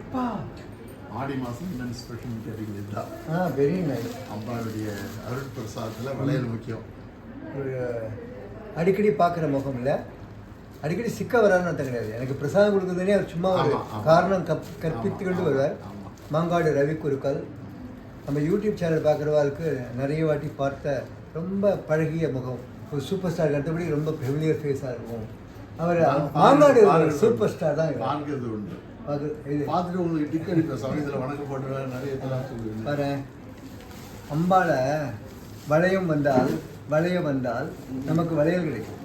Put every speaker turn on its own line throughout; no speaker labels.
அப்பா
ஆடி மாதம் என்னென்ன ஸ்பெஷல் கேட்டீங்க
ஆ வெரி நைஸ்
அம்பாளுடைய அருள் பிரசாதத்தில் வளையல் முக்கியம் ஒரு
அடிக்கடி பார்க்குற முகம் இல்லை அடிக்கடி சிக்க வரான்னு அர்த்தம் கிடையாது எனக்கு பிரசாதம் கொடுக்குறதுனே அவர் சும்மா ஒரு காரணம் கப் கற்பித்து கொண்டு வருவார் மாங்காடு ரவி குருக்கள் நம்ம யூடியூப் சேனல் பார்க்குறவாளுக்கு நிறைய வாட்டி பார்த்த ரொம்ப பழகிய முகம் ஒரு சூப்பர் ஸ்டார் அடுத்தபடி ரொம்ப ஃபெமிலியர் ஃபேஸாக இருக்கும் அவர் மாங்காடு சூப்பர் ஸ்டார் தான்
வாங்குறது உண்டு அது பார்த்துட்டு உங்களுக்கு டிக் அடிப்பேன் சமயத்தில் வணக்கம் போட்டுருவேன் நிறைய இதெல்லாம் சொல்லுவேன்
பாரு அம்பால வளையம் வந்தால் வளையம் வந்தால் நமக்கு வளையல் கிடைக்கும்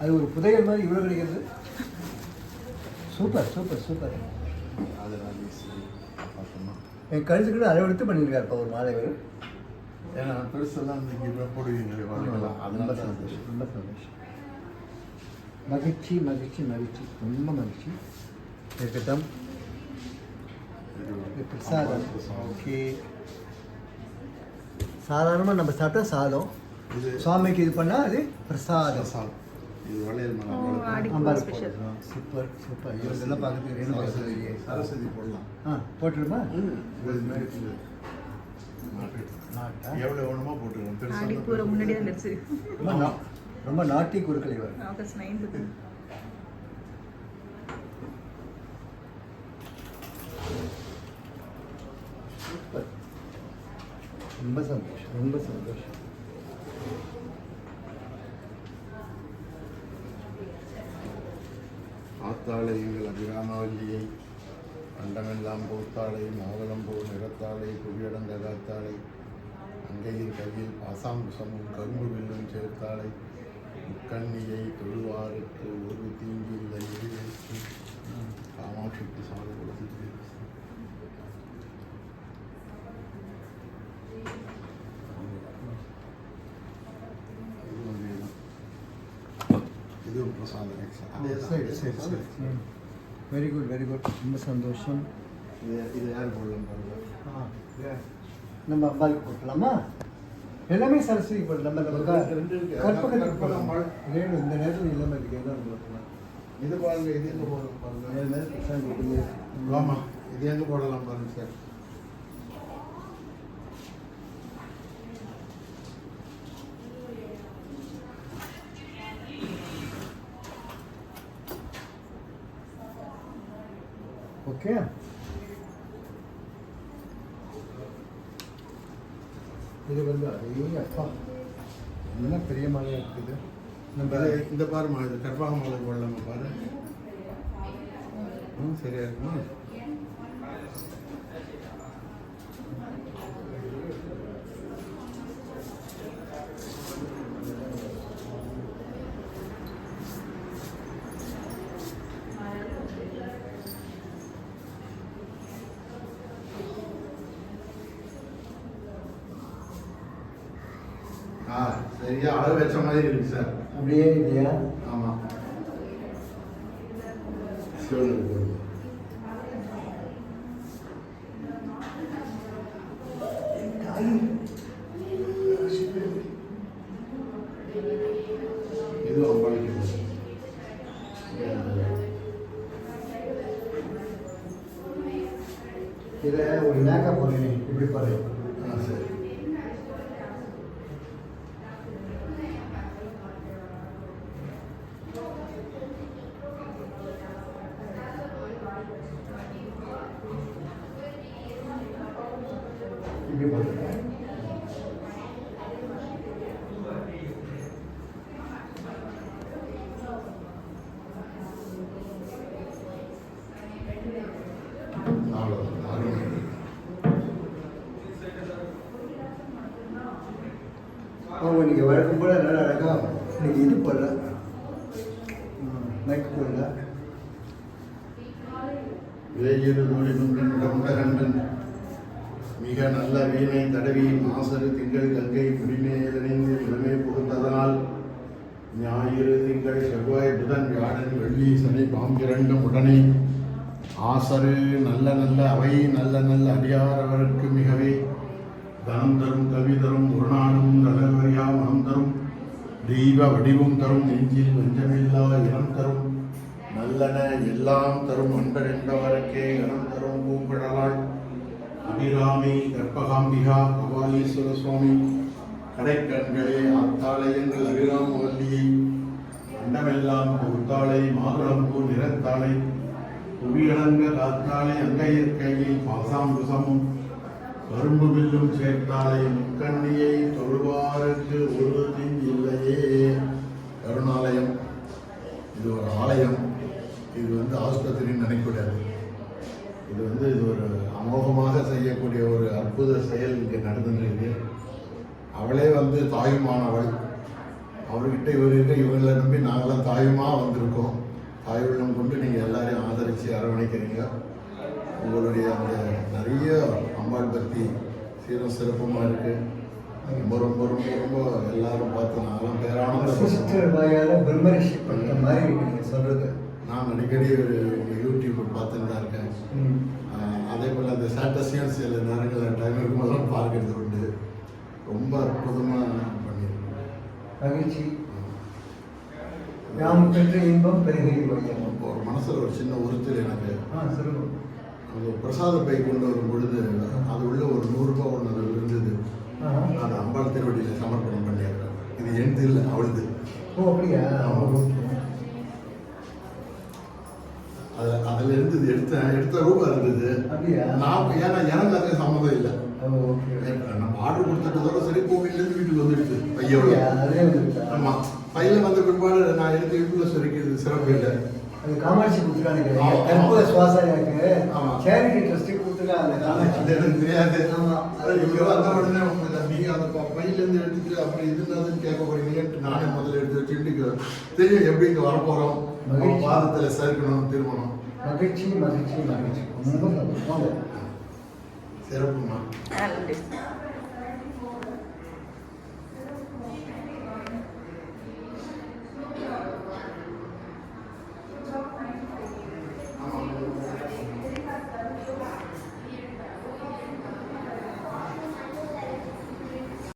அது ஒரு புதையல் மாதிரி இவ்வளோ கிடைக்கிறது சூப்பர் சூப்பர் சூப்பர் என் கழுத்துக்கிட்ட அளவெடுத்து பண்ணியிருக்காரு இப்போ ஒரு மாலை வரும்
ஏன்னா பெருசெல்லாம் போடுவீங்களே வாங்கலாம்
அதனால சந்தோஷம் ரொம்ப சந்தோஷம் மகிழ்ச்சி மகிழ்ச்சி மகிழ்ச்சி ரொம்ப மகிழ்ச்சி இருக்கட்டும் பிரசாதம் ஓகே சாதாரணமாக நம்ம சாப்பிட்டா சாதம் இது சுவாமிக்கு இது பண்ணால் அது பிரசாதம் சாதம்
இது வளையல்
மலை
சூப்பர் சூப்பர்
இதெல்லாம் பார்க்குறதுக்கு சரஸ்வதி போடலாம்
ஆ போட்டுருமா
எவ்வளோ வேணுமோ
போட்டுருவோம் முன்னாடியே
ரொம்ப நாட்டி குறுக்கலை வரும்
ஆகஸ்ட் நைன்த்து
ரொம்ப சந்தோஷம் ரொம்ப சந்தோஷம்
ஆத்தாளை எங்கள் அபிராமவல்லியை அண்டமெல்லாம் பூத்தாளை மாவலம்பூ நிறத்தாளை புவியடங்கதாத்தாளை அங்கையில் கையில் பாசாங்குசமும் கரும்பு வில்லும் சேர்த்தாளை முக்கண்ணியை தொழுவாருக்கு ஒரு தீங்கு இல்லை காமாட்சிக்கு சாலை கொடுத்து
வெரி குட் வெரி குட் ரொம்ப சந்தோஷம் நம்ம அப்பாவுக்கு போட்டலாமா எல்லாமே சரஸ்வதி போடலாம் நம்ம இந்த நேரத்தில் இல்லாமல்
இது பாருங்க இது எங்க போடலாம் பாருங்க இது போடலாம் பாருங்க சார் ஓகே இது வந்து அதே அப்பா என்ன பெரிய மலை இருக்குது நம்ம இந்த பாரு மலை இது கர்ப்பாக போடல நம்ம பாரு
ம் சரியா இருக்குமா
சரியா அளவு வச்ச மாதிரி இருக்கு சார்
அப்படியே இல்லையா ஆமாம் இதை ஒரு மேக்கப் பண்ணி இப்படி பாருங்க இப்படி போட்டுக்கிறேன் அவங்க நீங்கள் வழக்கம் போல் நல்லா அழகாக இன்னைக்கு இது போடல மைக் போடல
வேகியில் கூடி முன்ன மிக நல்ல வீணை தடவி மாசரு திங்கள் கங்கை புரிமேதனைந்து இளமே பொறுத்ததனால் ஞாயிறு திங்கள் செவ்வாய் புதன் வியாழன் வெள்ளி சனி பாம்பிரண்டும் உடனே ஆசரு நல்ல நல்ல அவை நல்ல நல்ல அடியாரவருக்கு மிகவே தனம் தரும் கவி தரும் குருநாடும் தளர்வரியா மனம் தரும் தெய்வ வடிவும் தரும் நெஞ்சில் வெஞ்சமில்லா இனம் தரும் நல்லன எல்லாம் தரும் அன்பர் என்பவருக்கே இனம் தரும் பூங்குழலாள் அபிராமி கற்பகாம்பிகா பவானீஸ்வர சுவாமி கடைக்கண்களே அத்தாலயங்கள் எங்கள் அபிராம வல்லியை அண்டமெல்லாம் பொத்தாளை மாதுளம்பூ நிறத்தாளை புவியடங்க காத்தாளை அங்கையற்கையை பாசாம்புசமும் கரும்பு வில்லும் சேர்த்தாளை முக்கண்ணியை தொழுவாருக்கு உறுதின் இல்லையே கருணாலயம் இது ஒரு ஆலயம் இது வந்து ஆஸ்பத்திரின்னு நினைக்கூடாது இது வந்து இது ஒரு அமோகமாக செய்யக்கூடிய ஒரு அற்புத செயல் இங்கே நடந்துருக்கு அவளே வந்து தாயுமானவள் அவர்கிட்ட இவர்கிட்ட இவங்களை நம்பி நாங்களாம் தாயுமா வந்திருக்கோம் தாயுள்ளம் கொண்டு நீங்கள் எல்லாரையும் ஆதரித்து அரவணைக்கிறீங்க உங்களுடைய அந்த நிறைய அம்பாள் பக்தி சீரம் சிறப்பமாக இருக்குது ரொம்ப ரொம்ப ரொம்ப ரொம்ப எல்லாரும் பார்த்து நாங்களாம்
பேரான பிரம்மரிஷி பண்ணுற மாதிரி நீங்கள் சொல்கிறது
நான் அடிக்கடி ஒரு பார்த்துட்டு தான் இருக்கேன் அதே போல் அந்த ஸ்டேட்டஸையும் சில நேரங்களில் டைம் போதெல்லாம் பார்க்கறது உண்டு ரொம்ப அற்புதமாக பண்ணியிருக்கோம்
மகிழ்ச்சி நாம் பெற்ற இன்பம் பெருகை இப்போ
ஒரு மனசில் ஒரு சின்ன உறுத்தல் எனக்கு அந்த பிரசாத பை கொண்டு வரும் பொழுது அது உள்ள ஒரு நூறுரூபா ஒன்று அது இருந்தது நான் அம்பாள் திருவடியில் சமர்ப்பணம் பண்ணியிருக்கேன் இது எழுந்து இல்லை அவளுது ஓ அப்படியா அதில் இருந்தது எடுத்த எடுத்த ரூபா இருந்தது நான் ஏன்னா எனக்கு அதுக்கு சம்மதம் இல்லை நம்ம ஆர்டர் கொடுத்ததோட சரி கோவிலேருந்து வீட்டுக்கு வந்துடுச்சு
பையன்
ஆமா பையில வந்த பிற்பாடு நான் எடுத்து வீட்டுல சொல்லிக்கிறது சிறப்பு இல்லை
அந்த
அந்த எடுத்துட்டு அப்படி கேட்க நானே முதல்ல எடுத்து வச்சுட்டு தெரியும் எப்படி இங்க வரப்போறோம் பாதத்தில் சேர்க்கணும் திருமணம்
나주치기 마주치기 마주치기 없는 것도 못하고
새롭구만
알겠습